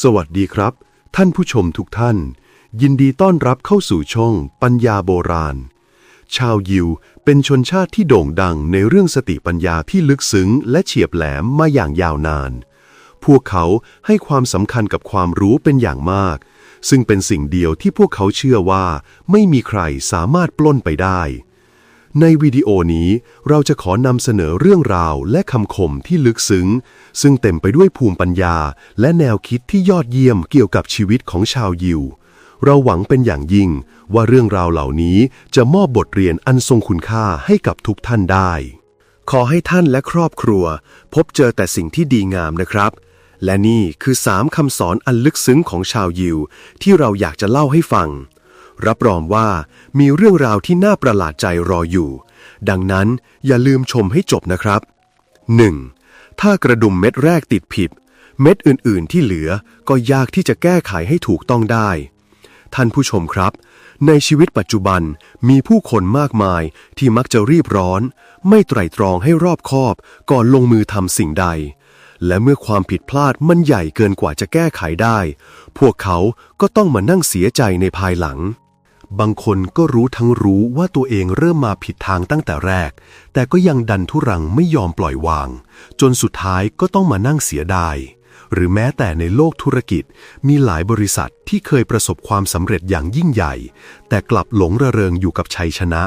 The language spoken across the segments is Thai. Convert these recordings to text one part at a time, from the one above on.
สวัสดีครับ ท่านผู้ชมทุกท่าน ยินดีต้อนรับเข้าสู่ช่องปัญญาโบราณ ชาวยิวเป็นชนชาติที่โด่งดังในเรื่องสติปัญญาที่ลึกซึ้งและเฉียบแหลมมาอย่างยาวนาน พวกเขาให้ความสำคัญกับความรู้เป็นอย่างมาก ซึ่งเป็นสิ่งเดียวที่พวกเขาเชื่อว่า ไม่มีใครสามารถปล้นไปได้ ในวิดีโอนี้เราจะขอนำเสนอเรื่องราวและคำคมที่ลึกซึ้ง ซึ่งเต็มไปด้วยภูมิปัญญา และแนวคิดที่ยอดเยี่ยมเกี่ยวกับชีวิตของชาวยิว เราหวังเป็นอย่างยิ่งว่าเรื่องราวเหล่านี้จะมอบบทเรียนอันทรงคุณค่าให้กับทุกท่านได้ ขอให้ท่านและครอบครัว พบเจอแต่สิ่งที่ดีงามนะครับ และนี่คือสามคำสอนอันลึกซึ้งของชาวยิว ที่เราอยากจะเล่าให้ฟัง รับรองว่ามีเรื่องราวที่น่าประหลาดใจรออยู่ ดังนั้นอย่าลืมชมให้จบนะครับ 1. ถ้ากระดุมเม็ดแรกติดผิด เม็ดอื่นๆ ที่เหลือก็ยากที่จะแก้ไขให้ถูกต้องได้ ท่านผู้ชมครับ ในชีวิตปัจจุบันมีผู้คนมากมายที่มักจะรีบร้อน ไม่ไตร่ตรองให้รอบคอบก่อนลงมือทำสิ่งใดและเมื่อความผิดพลาดมันใหญ่เกินกว่าจะแก้ไขได้ พวกเขาก็ต้องมานั่งเสียใจในภายหลัง บางคนก็รู้ทั้งรู้ว่าตัวเองเริ่มมาผิดทางตั้งแต่แรก แต่ก็ยังดันทุรังไม่ยอมปล่อยวาง จนสุดท้ายก็ต้องมานั่งเสียดาย หรือแม้แต่ในโลกธุรกิจ มีหลายบริษัทที่เคยประสบความสำเร็จอย่างยิ่งใหญ่ แต่กลับหลงระเริงอยู่กับชัยชนะ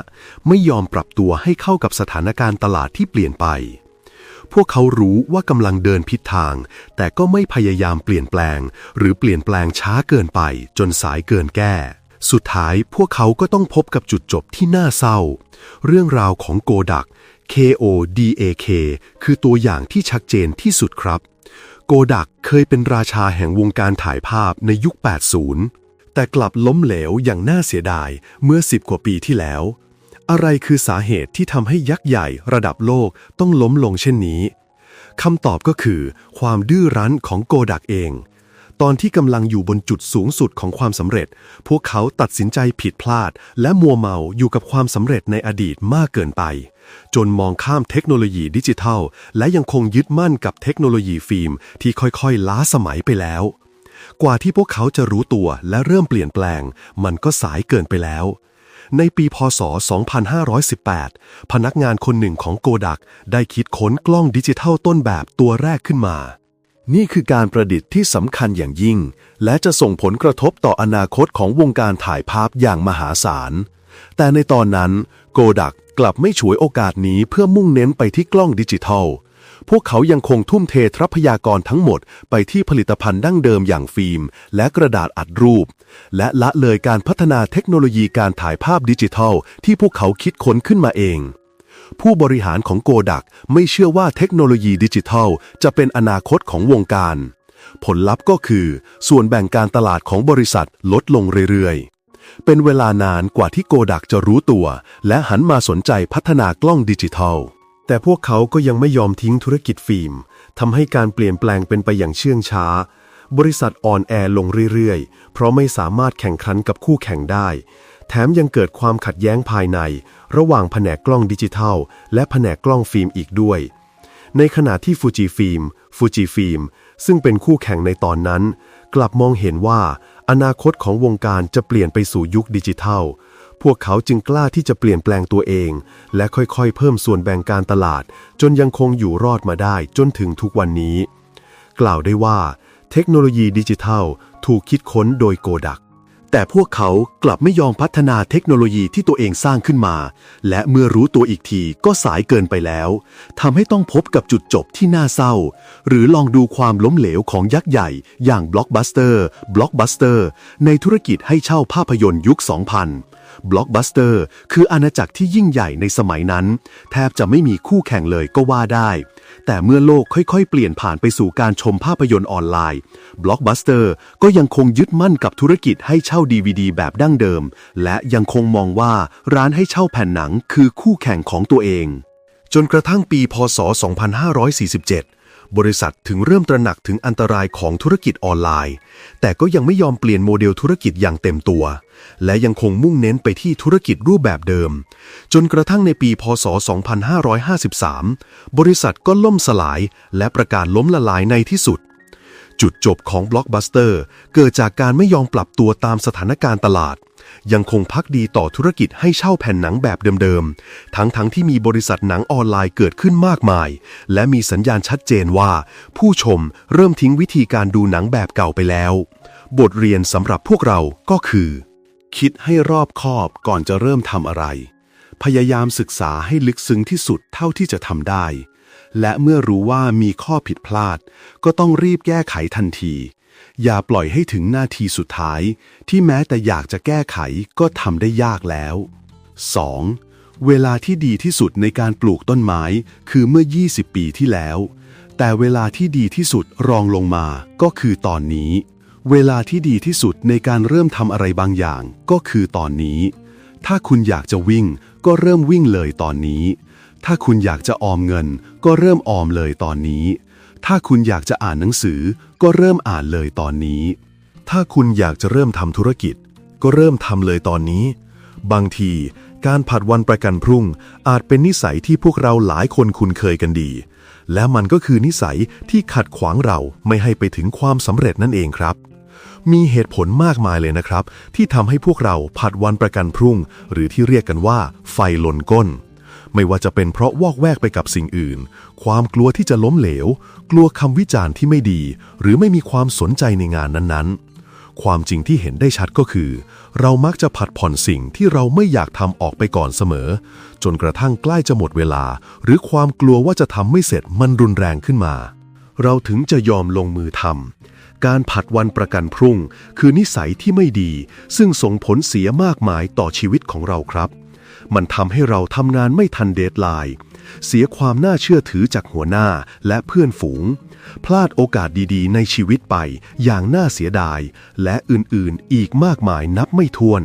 ไม่ยอมปรับตัวให้เข้ากับสถานการณ์ตลาดที่เปลี่ยนไปพวกเขารู้ว่ากำลังเดินผิดทาง แต่ก็ไม่พยายามเปลี่ยนแปลง หรือเปลี่ยนแปลงช้าเกินไปจนสายเกินแก้ สุดท้ายพวกเขาก็ต้องพบกับจุดจบที่น่าเศร้า เรื่องราวของโกดัก KODAK คือตัวอย่างที่ชัดเจนที่สุดครับ โกดักเคยเป็นราชาแห่งวงการถ่ายภาพในยุค 80 แต่กลับล้มเหลวอย่างน่าเสียดายเมื่อ 10 กว่าปีที่แล้ว อะไรคือสาเหตุที่ทำให้ยักษ์ใหญ่ระดับโลกต้องล้มลงเช่นนี้คำตอบก็คือ ความดื้อรั้นของโกดักเอง ตอนที่กำลังอยู่บนจุดสูงสุดของความสำเร็จ พวกเขาตัดสินใจผิดพลาด และมัวเมาอยู่กับความสำเร็จในอดีตมากเกินไป จนมองข้ามเทคโนโลยีดิจิทัล และยังคงยึดมั่นกับเทคโนโลยีฟิล์ม ที่ค่อยๆ ล้าสมัยไปแล้ว กว่าที่พวกเขาจะรู้ตัวและเริ่มเปลี่ยนแปลง มันก็สายเกินไปแล้วในปีพศ 2518 พนักงานคนหนึ่งของโกดัก ได้คิดค้นกล้องดิจิทัลต้นแบบตัวแรกขึ้นมา นี่คือการประดิษฐ์ที่สำคัญอย่างยิ่ง และจะส่งผลกระทบต่ออนาคตของวงการถ่ายภาพอย่างมหาศาล แต่ในตอนนั้นโกดักกลับไม่ฉวยโอกาสนี้เพื่อมุ่งเน้นไปที่กล้องดิจิทัล พวกเขายังคงทุ่มเททรัพยากรทั้งหมดไปที่ผลิตภัณฑ์ดั้งเดิมอย่างฟิล์ม และกระดาษอัดรูป และละเลยการพัฒนาเทคโนโลยีการถ่ายภาพดิจิทัล ที่พวกเขาคิดค้นขึ้นมาเอง ผู้บริหารของโกดักไม่เชื่อว่าเทคโนโลยีดิจิทัล จะเป็นอนาคตของวงการ ผลลัพธ์ก็คือ ส่วนแบ่งการตลาดของบริษัทลดลงเรื่อยๆ เป็นเวลานานกว่าที่โกดักจะรู้ตัว และหันมาสนใจพัฒนากล้องดิจิทัล แต่พวกเขาก็ยังไม่ยอมทิ้งธุรกิจฟิล์มทำให้การเปลี่ยนแปลงเป็นไปอย่างเชื่องช้า บริษัทอ่อนแอลงเรื่อยๆ เพราะไม่สามารถแข่งขันกับคู่แข่งได้ แถมยังเกิดความขัดแย้งภายใน ระหว่างแผนกกล้องดิจิทัล และแผนกกล้องฟิล์มอีกด้วย ในขณะที่ฟูจิฟิล์มฟูจิฟิล์มซึ่งเป็นคู่แข่งในตอนนั้น กลับมองเห็นว่า อนาคตของวงการจะเปลี่ยนไปสู่ยุคดิจิทัล พวกเขาจึงกล้าที่จะเปลี่ยนแปลงตัวเอง และค่อยๆ เพิ่มส่วนแบ่งการตลาด จนยังคงอยู่รอดมาได้จนถึงทุกวันนี้ กล่าวได้ว่า เทคโนโลยีดิจิทัล ถูกคิดค้นโดยโกดัก แต่พวกเขากลับไม่ยอมพัฒนาเทคโนโลยีที่ตัวเองสร้างขึ้นมา และเมื่อรู้ตัวอีกทีก็สายเกินไปแล้วทำให้ต้องพบกับจุดจบที่น่าเศร้า หรือลองดูความล้มเหลวของยักษ์ใหญ่ อย่างบล็อกบัสเตอร์บล็อกบัสเตอร์ในธุรกิจให้เช่าภาพยนตร์ยุค 2000 บล็อกบัสเตอร์คืออาณาจักรที่ยิ่งใหญ่ในสมัยนั้น แทบจะไม่มีคู่แข่งเลยก็ว่าได้ แต่เมื่อโลกค่อยๆ เปลี่ยนผ่านไปสู่การชมภาพยนตร์ออนไลน์บล็อกบัสเตอร์ก็ยังคงยึดมั่นกับธุรกิจให้เช่า DVD แบบดั้งเดิม และยังคงมองว่าร้านให้เช่าแผ่นหนังคือคู่แข่งของตัวเองจนกระทั่งปี พศ 2547 บริษัทถึงเริ่มตระหนักถึงอันตรายของธุรกิจออนไลน์ แต่ก็ยังไม่ยอมเปลี่ยนโมเดลธุรกิจอย่างเต็มตัว และยังคงมุ่งเน้นไปที่ธุรกิจรูปแบบเดิม จนกระทั่งในปีพศ 2553 บริษัทก็ล่มสลายและประกาศล้มละลายในที่สุด จุดจบของบล็อกบัสเตอร์เกิดจากการไม่ยอมปรับตัวตามสถานการณ์ตลาด ยังคงพักดีต่อธุรกิจให้เช่าแผ่นหนังแบบเดิมๆ ทั้งๆทที่มีบริษัทหนังออนไลน์เกิดขึ้นมากมาย และมีสัญญาณชัดเจนว่า ผู้ชมเริ่มทิ้งวิธีการดูหนังแบบเก่าไปแล้ว บทเรียนสำหรับพวกเราก็คือ คิดให้รอบคอบก่อนจะเริ่มทำอะไร พยายามศึกษาให้ลึกซึ้งที่สุดเท่าที่จะทำได้ และเมื่อรู้ว่ามีข้อผิดพลาด ก็ต้องรีบแก้ไขทันที อย่าปล่อยให้ถึงนาทีสุดท้าย ที่แม้แต่อยากจะแก้ไขก็ทำได้ยากแล้ว 2. เวลาที่ดีที่สุดในการปลูกต้นไม้คือเมื่อ 20 ปีที่แล้ว แต่เวลาที่ดีที่สุดรองลงมาก็คือตอนนี้ เวลาที่ดีที่สุดในการเริ่มทำอะไรบางอย่างก็คือตอนนี้ ถ้าคุณอยากจะวิ่งก็เริ่มวิ่งเลยตอนนี้ ถ้าคุณอยากจะออมเงิน ก็เริ่มออมเลยตอนนี้ ถ้าคุณอยากจะอ่านหนังสือก็เริ่มอ่านเลยตอนนี้ ถ้าคุณอยากจะเริ่มทำธุรกิจ ก็เริ่มทำเลยตอนนี้ บางทีการผัดวันประกันพรุ่ง อาจเป็นนิสัยที่พวกเราหลายคนคุ้นเคยกันดี และมันก็คือนิสัยที่ขัดขวางเราไม่ให้ไปถึงความสำเร็จนั่นเองครับ มีเหตุผลมากมายเลยนะครับ ที่ทำให้พวกเราผัดวันประกันพรุ่ง หรือที่เรียกกันว่า ไฟลนก้น ไม่ว่าจะเป็นเพราะวอกแวกไปกับสิ่งอื่น ความกลัวที่จะล้มเหลว กลัวคำวิจารณ์ที่ไม่ดี หรือไม่มีความสนใจในงานนั้นๆ ความจริงที่เห็นได้ชัดก็คือ เรามักจะผัดผ่อนสิ่งที่เราไม่อยากทำออกไปก่อนเสมอ จนกระทั่งใกล้จะหมดเวลา หรือความกลัวว่าจะทำไม่เสร็จมันรุนแรงขึ้นมา เราถึงจะยอมลงมือทำการผัดวันประกันพรุ่ง คือนิสัยที่ไม่ดี ซึ่งส่งผลเสียมากมายต่อชีวิตของเราครับ มันทำให้เราทำงานไม่ทันเดทไลน์ เสียความน่าเชื่อถือจากหัวหน้าและเพื่อนฝูง พลาดโอกาสดีๆ ในชีวิตไปอย่างน่าเสียดาย และอื่นๆ อีกมากมายนับไม่ถ้วน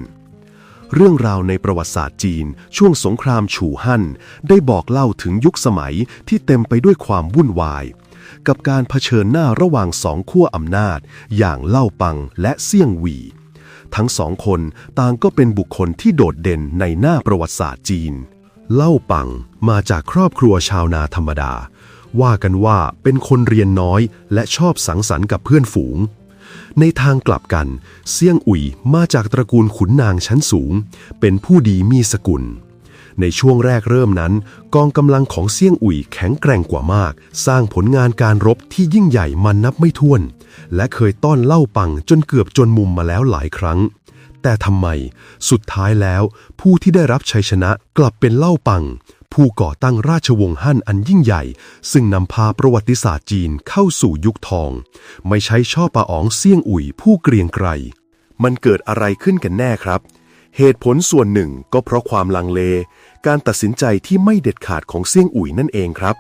เรื่องราวในประวัติศาสตร์จีน ช่วงสงครามฉู่ฮั่น ได้บอกเล่าถึงยุคสมัยที่เต็มไปด้วยความวุ่นวาย กับการเผชิญหน้าระหว่างสองขั้วอำนาจ อย่างเล่าปังและเซี่ยงหวี ทั้งสองคนต่างก็เป็นบุคคลที่โดดเด่นในหน้าประวัติศาสตร์จีน เล่าปังมาจากครอบครัวชาวนาธรรมดา ว่ากันว่าเป็นคนเรียนน้อยและชอบสังสรรค์กับเพื่อนฝูง ในทางกลับกัน เซี่ยงอุ๋ยมาจากตระกูลขุนนางชั้นสูง เป็นผู้ดีมีสกุลในช่วงแรกเริ่มนั้น กองกำลังของเซี่ยงอุ๋ยแข็งแกร่งกว่ามาก สร้างผลงานการรบที่ยิ่งใหญ่มันนับไม่ถ้วน และเคยต้อนเล่าปังจนเกือบจนมุมมาแล้วหลายครั้ง แต่ทำไม สุดท้ายแล้วผู้ที่ได้รับชัยชนะกลับเป็นเล่าปัง ผู้ก่อตั้งราชวงศ์ฮั่นอันยิ่งใหญ่ ซึ่งนำพาประวัติศาสตร์จีนเข้าสู่ยุคทอง ไม่ใช่ช่อปะอ๋องเซี่ยงอุ๋ยผู้เกรียงไกรมันเกิดอะไรขึ้นกันแน่ครับ เหตุผลส่วนหนึ่งก็เพราะความลังเล การตัดสินใจที่ไม่เด็ดขาดของเซี่ยงอุ๋ยนั่นเองครับ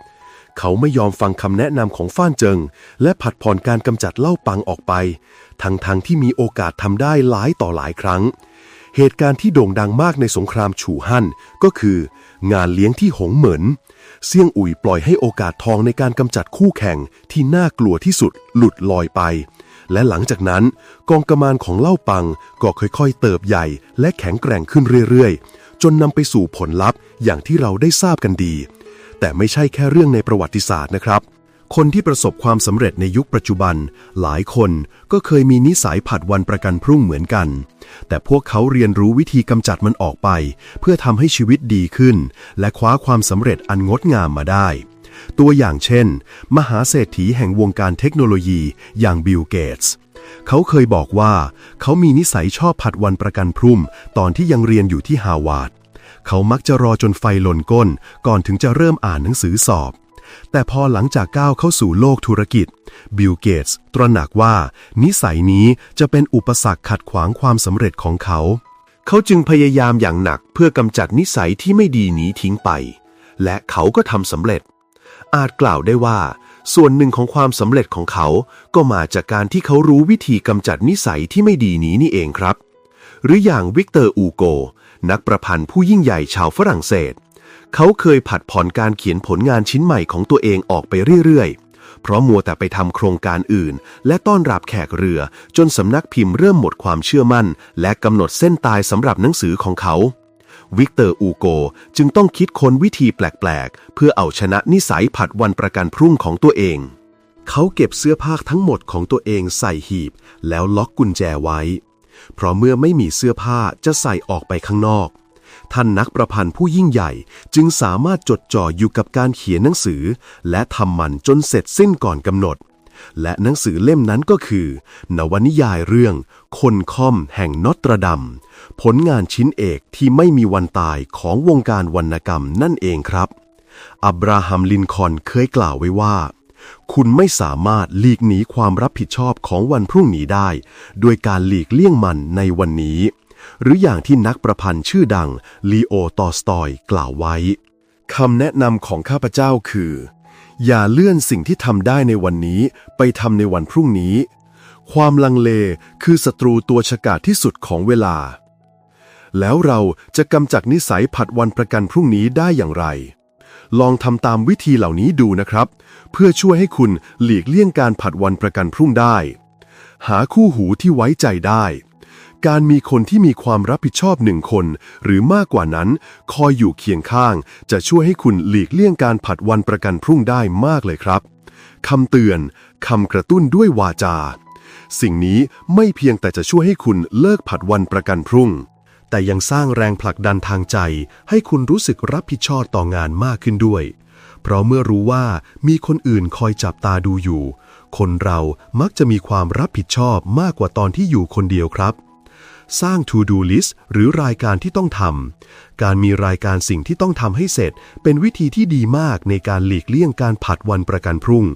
เขาไม่ยอมฟังคำแนะนำของฟ้านเจิง และผัดผ่อนการกำจัดเล่าปังออกไป ทั้งๆทที่มีโอกาสทำได้หลายต่อหลายครั้ง เหตุการณ์ที่โด่งดังมากในสงครามฉู่ฮั่นก็คือ งานเลี้ยงที่หงเหมินเซี่ยงอุ๋ยปล่อยให้โอกาสทองในการกำจัดคู่แข่งที่น่ากลัวที่สุดหลุดลอยไป และหลังจากนั้น กองกำมานของเล่าปังก็ค่อยๆ เติบใหญ่ และแข็งแกร่งขึ้นเรื่อยๆ จนนำไปสู่ผลลัพธ์อย่างที่เราได้ทราบกันดี แต่ไม่ใช่แค่เรื่องในประวัติศาสตร์นะครับ คนที่ประสบความสำเร็จในยุคปัจจุบัน หลายคนก็เคยมีนิสัยผัดวันประกันพรุ่งเหมือนกัน แต่พวกเขาเรียนรู้วิธีกำจัดมันออกไป เพื่อทำให้ชีวิตดีขึ้น และคว้าความสำเร็จอันงดงามมาได้ตัวอย่างเช่น มหาเศรษฐีแห่งวงการเทคโนโลยีอย่างบิล เกตส์ เขาเคยบอกว่า เขามีนิสัยชอบผัดวันประกันพรุ่มตอนที่ยังเรียนอยู่ที่ฮาวาด เขามักจะรอจนไฟหล่นก้น ก่อนถึงจะเริ่มอ่านหนังสือสอบ แต่พอหลังจากก้าวเข้าสู่โลกธุรกิจ บิลเกตส์ตระหนักว่า นิสัยนี้จะเป็นอุปสรรคขัดขวางความสำเร็จของเขา เขาจึงพยายามอย่างหนักเพื่อกำจัดนิสัยที่ไม่ดีนี้ทิ้งไป และเขาก็ทำสำเร็จ อาจกล่าวได้ว่าส่วนหนึ่งของความสำเร็จของเขา ก็มาจากการที่เขารู้วิธีกำจัดนิสัยที่ไม่ดีนี้นี่เองครับ หรืออย่างวิกเตอร์อูโก นักประพันธ์ผู้ยิ่งใหญ่ชาวฝรั่งเศส เขาเคยผัดผ่อนการเขียนผลงานชิ้นใหม่ของตัวเองออกไปเรื่อยๆ เพราะมัวแต่ไปทำโครงการอื่น และต้อนรับแขกเรือ จนสำนักพิมพ์เริ่มหมดความเชื่อมั่น และกำหนดเส้นตายสำหรับหนังสือของเขาวิกเตอร์อูโกจึงต้องคิดค้นวิธีแปลกๆ เพื่อเอาชนะนิสัยผัดวันประกันพรุ่งของตัวเอง เขาเก็บเสื้อผ้าทั้งหมดของตัวเองใส่หีบ แล้วล็อกกุญแจไว้ เพราะเมื่อไม่มีเสื้อผ้าจะใส่ออกไปข้างนอก ท่านนักประพันธ์ผู้ยิ่งใหญ่จึงสามารถจดจ่ออยู่กับการเขียนหนังสือ และทำมันจนเสร็จสิ้นก่อนกำหนด และหนังสือเล่มนั้นก็คือ นวนิยายเรื่อง คนค่อมแห่งนอตรดัมผลงานชิ้นเอกที่ไม่มีวันตายของวงการวรรณกรรมนั่นเองครับ อับราฮัมลินคอนเคยกล่าวไว้ว่า คุณไม่สามารถหลีกหนีความรับผิดชอบของวันพรุ่งนี้ได้ โดยการหลีกเลี่ยงมันในวันนี้ หรืออย่างที่นักประพันธ์ชื่อดังลีโอตอสตอยกล่าวไว้คำแนะนำของข้าพเจ้าคือ อย่าเลื่อนสิ่งที่ทำได้ในวันนี้ไปทำในวันพรุ่งนี้ ความลังเลคือศัตรูตัวฉกาจที่สุดของเวลา แล้วเราจะกำจัดนิสัยผัดวันประกันพรุ่งนี้ได้อย่างไร ลองทำตามวิธีเหล่านี้ดูนะครับ เพื่อช่วยให้คุณหลีกเลี่ยงการผัดวันประกันพรุ่งได้ หาคู่หูที่ไว้ใจได้ การมีคนที่มีความรับผิดชอบหนึ่งคน หรือมากกว่านั้น คอยอยู่เคียงข้าง จะช่วยให้คุณหลีกเลี่ยงการผัดวันประกันพรุ่งได้มากเลยครับคำเตือนคำกระตุ้นด้วยวาจา สิ่งนี้ไม่เพียงแต่จะช่วยให้คุณเลิกผัดวันประกันพรุ่ง แต่ยังสร้างแรงผลักดันทางใจ ให้คุณรู้สึกรับผิดชอบต่องานมากขึ้นด้วย เพราะเมื่อรู้ว่ามีคนอื่นคอยจับตาดูอยู่ คนเรามักจะมีความรับผิดชอบมากกว่าตอนที่อยู่คนเดียวครับ สร้าง To Do List หรือรายการที่ต้องทำการมีรายการสิ่งที่ต้องทำให้เสร็จ เป็นวิธีที่ดีมากในการหลีกเลี่ยงการผัดวันประกันพรุ่ง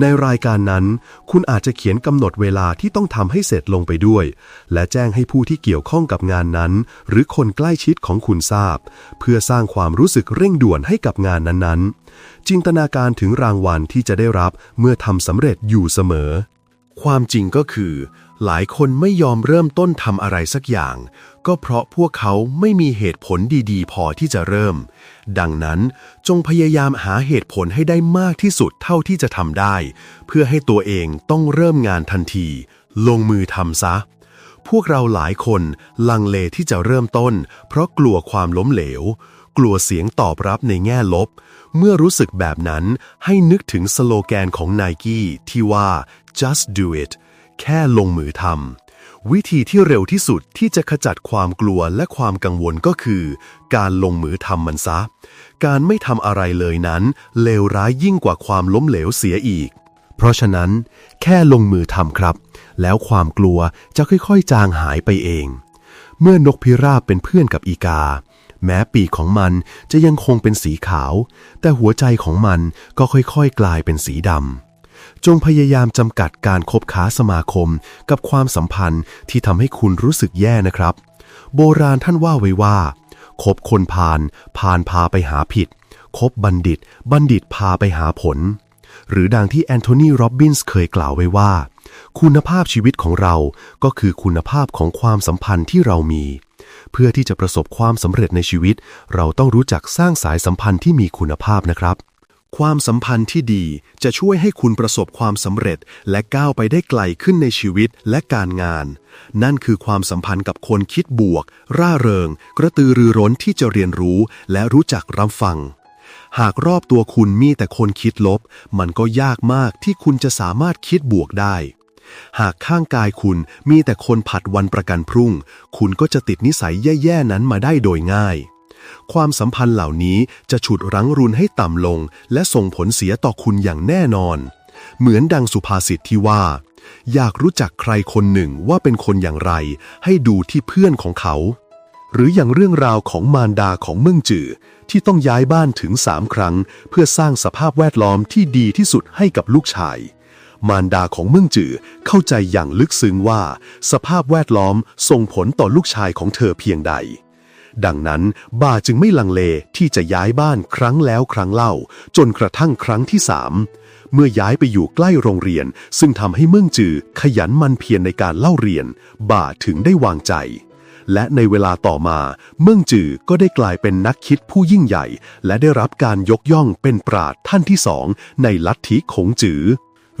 ในรายการนั้น คุณอาจจะเขียนกำหนดเวลาที่ต้องทำให้เสร็จลงไปด้วย และแจ้งให้ผู้ที่เกี่ยวข้องกับงานนั้น หรือคนใกล้ชิดของคุณทราบ เพื่อสร้างความรู้สึกเร่งด่วนให้กับงานนั้นๆ จินตนาการถึงรางวัลที่จะได้รับเมื่อทำสำเร็จอยู่เสมอ ความจริงก็คือ หลายคนไม่ยอมเริ่มต้นทำอะไรสักอย่าง ก็เพราะพวกเขาไม่มีเหตุผลดีๆ พอที่จะเริ่ม ดังนั้นจงพยายามหาเหตุผลให้ได้มากที่สุดเท่าที่จะทำได้ เพื่อให้ตัวเองต้องเริ่มงานทันที ลงมือทำซะ พวกเราหลายคนลังเลที่จะเริ่มต้น เพราะกลัวความล้มเหลว กลัวเสียงตอบรับในแง่ลบ เมื่อรู้สึกแบบนั้นให้นึกถึงสโลแกนของ Nike ที่ว่า just do it แค่ลงมือทำวิธีที่เร็วที่สุดที่จะขจัดความกลัวและความกังวลก็คือ การลงมือทำมันซะ การไม่ทำอะไรเลยนั้น เลวร้ายยิ่งกว่าความล้มเหลวเสียอีก เพราะฉะนั้น แค่ลงมือทำครับ แล้วความกลัวจะค่อยๆ จางหายไปเอง เมื่อนกพิราบเป็นเพื่อนกับอีกา แม้ปีกของมันจะยังคงเป็นสีขาว แต่หัวใจของมันก็ค่อยๆ กลายเป็นสีดำ จงพยายามจำกัดการคบค้าสมาคมกับความสัมพันธ์ที่ทำให้คุณรู้สึกแย่นะครับ โบราณท่านว่าไว้ว่าคบคนพาลพาลพาไปหาผิด คบบัณฑิต บัณฑิตพาไปหาผล หรือดังที่แอนโทนี โรบบินส์เคยกล่าวไว้ว่า คุณภาพชีวิตของเราก็คือคุณภาพของความสัมพันธ์ที่เรามี เพื่อที่จะประสบความสำเร็จในชีวิต เราต้องรู้จักสร้างสายสัมพันธ์ที่มีคุณภาพนะครับ ความสัมพันธ์ที่ดีจะช่วยให้คุณประสบความสำเร็จ และก้าวไปได้ไกลขึ้นในชีวิตและการงาน นั่นคือความสัมพันธ์กับคนคิดบวก ร่าเริง กระตือรือร้นที่จะเรียนรู้ และรู้จักรับฟัง หากรอบตัวคุณมีแต่คนคิดลบ มันก็ยากมากที่คุณจะสามารถคิดบวกได้ หากข้างกายคุณมีแต่คนผัดวันประกันพรุ่ง คุณก็จะติดนิสัยแย่ๆนั้นมาได้โดยง่าย ความสัมพันธ์เหล่านี้จะฉุดรั้งรุนให้ต่ำลง และส่งผลเสียต่อคุณอย่างแน่นอน เหมือนดังสุภาษิตที่ว่า อยากรู้จักใครคนหนึ่งว่าเป็นคนอย่างไร ให้ดูที่เพื่อนของเขา หรืออย่างเรื่องราวของมารดาของเมืองจือที่ต้องย้ายบ้านถึงสามครั้ง เพื่อสร้างสภาพแวดล้อมที่ดีที่สุดให้กับลูกชายมารดาของเมืองจือเข้าใจอย่างลึกซึ้งว่า สภาพแวดล้อมส่งผลต่อลูกชายของเธอเพียงใด ดังนั้นบาจึงไม่ลังเลที่จะย้ายบ้านครั้งแล้วครั้งเล่า จนกระทั่งครั้งที่สามเมื่อย้ายไปอยู่ใกล้โรงเรียน ซึ่งทำให้เมืองจือขยันมันเพียรในการเล่าเรียนบ่าถึงได้วางใจ และในเวลาต่อมา เมืองจือก็ได้กลายเป็นนักคิดผู้ยิ่งใหญ่ และได้รับการยกย่องเป็นปราดท่านที่สองในลัทธิขงจือ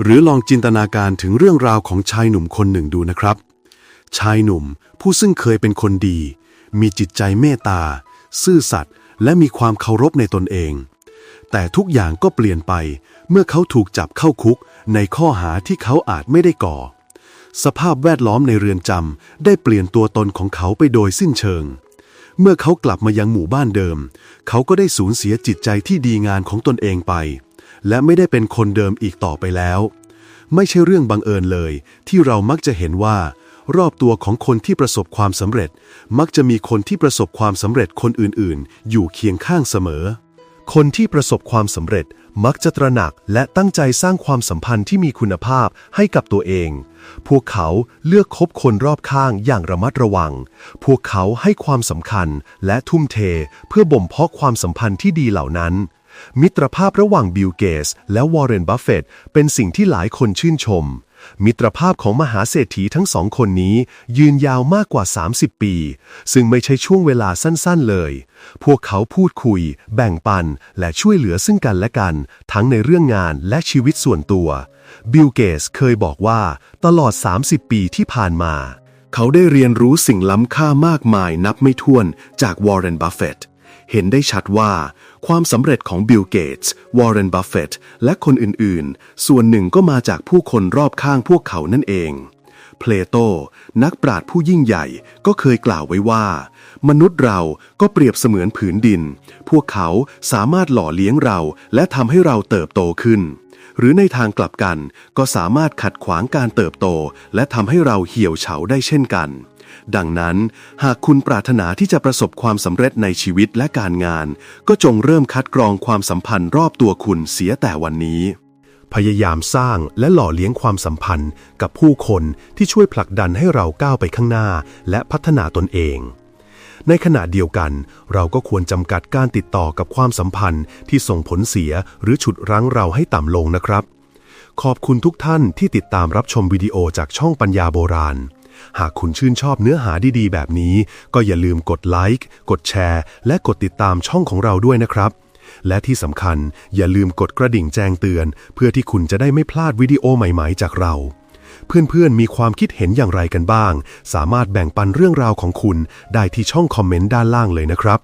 หรือลองจินตนาการถึงเรื่องราวของชายหนุ่มคนหนึ่งดูนะครับ ชายหนุ่มผู้ซึ่งเคยเป็นคนดี มีจิตใจเมตตา ซื่อสัตย์และมีความเคารพในตนเอง แต่ทุกอย่างก็เปลี่ยนไปเมื่อเขาถูกจับเข้าคุกในข้อหาที่เขาอาจไม่ได้ก่อ สภาพแวดล้อมในเรือนจำได้เปลี่ยนตัวตนของเขาไปโดยสิ้นเชิง เมื่อเขากลับมายังหมู่บ้านเดิม เขาก็ได้สูญเสียจิตใจที่ดีงานของตนเองไป และไม่ได้เป็นคนเดิมอีกต่อไปแล้ว ไม่ใช่เรื่องบังเอิญเลย ที่เรามักจะเห็นว่า รอบตัวของคนที่ประสบความสำเร็จ มักจะมีคนที่ประสบความสำเร็จคนอื่นๆ อยู่เคียงข้างเสมอ คนที่ประสบความสำเร็จมักจะตระหนักและตั้งใจสร้างความสัมพันธ์ที่มีคุณภาพให้กับตัวเอง พวกเขาเลือกคบคนรอบข้างอย่างระมัดระวัง พวกเขาให้ความสำคัญและทุ่มเทเพื่อบ่มเพาะความสัมพันธ์ที่ดีเหล่านั้นมิตรภาพระหว่างบิลเกสและวอร์เรนบัฟเฟตต์เป็นสิ่งที่หลายคนชื่นชม มิตรภาพของมหาเศรษฐีทั้งสองคนนี้ยืนยาวมากกว่า 30 ปี ซึ่งไม่ใช่ช่วงเวลาสั้นๆเลย พวกเขาพูดคุย แบ่งปัน และช่วยเหลือซึ่งกันและกัน ทั้งในเรื่องงานและชีวิตส่วนตัวบิลเกสเคยบอกว่าตลอด 30 ปีที่ผ่านมา เขาได้เรียนรู้สิ่งล้ำค่ามากมายนับไม่ถ้วนจากวอร์เรนบัฟเฟตต์เห็นได้ชัดว่า ความสำเร็จของบิลเกตส์วอร์เรนบัฟเฟตต์และคนอื่นๆ ส่วนหนึ่งก็มาจากผู้คนรอบข้างพวกเขานั่นเองเพลโตนักปราชญ์ผู้ยิ่งใหญ่ก็เคยกล่าวไว้ว่า มนุษย์เราก็เปรียบเสมือนผืนดิน พวกเขาสามารถหล่อเลี้ยงเราและทำให้เราเติบโตขึ้น หรือในทางกลับกันก็สามารถขัดขวางการเติบโต และทำให้เราเหี่ยวเฉาได้เช่นกัน ดังนั้น หากคุณปรารถนาที่จะประสบความสำเร็จในชีวิตและการงาน ก็จงเริ่มคัดกรองความสัมพันธ์รอบตัวคุณเสียแต่วันนี้ พยายามสร้างและหล่อเลี้ยงความสัมพันธ์กับผู้คนที่ช่วยผลักดันให้เราก้าวไปข้างหน้า และพัฒนาตนเองในขณะเดียวกัน เราก็ควรจำกัดการติดต่อกับความสัมพันธ์ที่ส่งผลเสียหรือฉุดรั้งเราให้ต่ำลงนะครับ ขอบคุณทุกท่านที่ติดตามรับชมวิดีโอจากช่องปัญญาโบราณ หากคุณชื่นชอบเนื้อหาดีๆ แบบนี้ ก็อย่าลืมกดไลค์ กดแชร์ และกดติดตามช่องของเราด้วยนะครับ และที่สำคัญอย่าลืมกดกระดิ่งแจ้งเตือน เพื่อที่คุณจะได้ไม่พลาดวิดีโอใหม่ๆ จากเรา เพื่อนๆ มีความคิดเห็นอย่างไรกันบ้าง สามารถแบ่งปันเรื่องราวของคุณได้ที่ช่องคอมเมนต์ด้านล่างเลยนะครับ